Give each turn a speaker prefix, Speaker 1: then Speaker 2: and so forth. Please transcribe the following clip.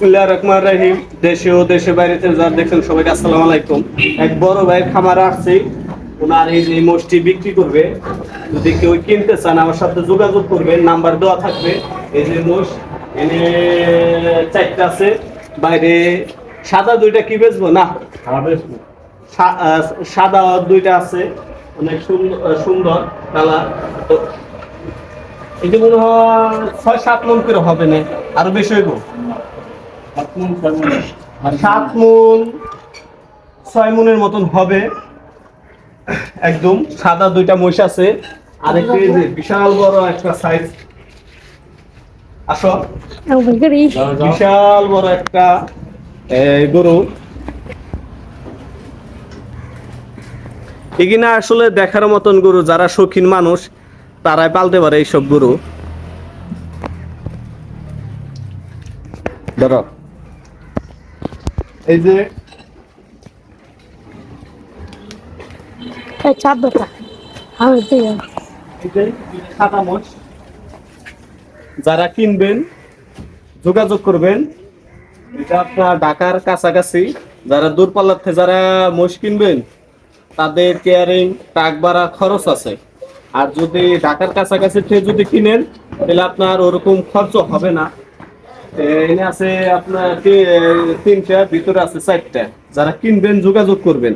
Speaker 1: বিসমিল্লাহ রহমান রাহিম। দেশে ও দেশের বাইরেতে যারা দেখছেন সবাইকে আসসালামু আলাইকুম। এক বড় ভাইয়ের খামারে আসছি। ওনার এই যে মোষটি বিক্রি করবে যদি কেউ কিনতে চান আমার সাথে যোগাযোগ করবেন নাম্বার দেওয়া থাকবে। এই যে মোষ এনে চারটা আছে। বাইরে সাদা দুইটা কি বেচবো? না? সাদা দুইটা আছে। অনেক সুন্দর সুন্দর কালার। এটা মনে হয় ছয় সাত মন করে হবে না। আরও বেশি হইব? সাত মন ছয় মনের মতন হবে। একদম সাদা দুইটা মহিষ আছে। আর একটা যে বিশাল বড় একটা সাইজ আসো. বিশাল বড় একটা গরু। আসলে দেখার মতন গরু যারা শৌখিন মানুষ তারাই পালতে পারে এইসব গরু। ধরো এই যে সাদা যারা কিনবেন যোগাযোগ করবেন এটা আপনার ঢাকার কাছাকাছি। যারা দূরপাল্লার থেকে যারা মোষ কিনবেন তাদের কেয়ারিং টাক ভাড়া খরচ আছে। আর যদি ঢাকার কাছাকাছি থেকে যদি কিনেন তাহলে আপনার ওরকম খরচ হবে না। এনে আছে আপনার তিনটা ভিতরে আছে চারটা। যারা কিনবেন যোগাযোগ করবেন।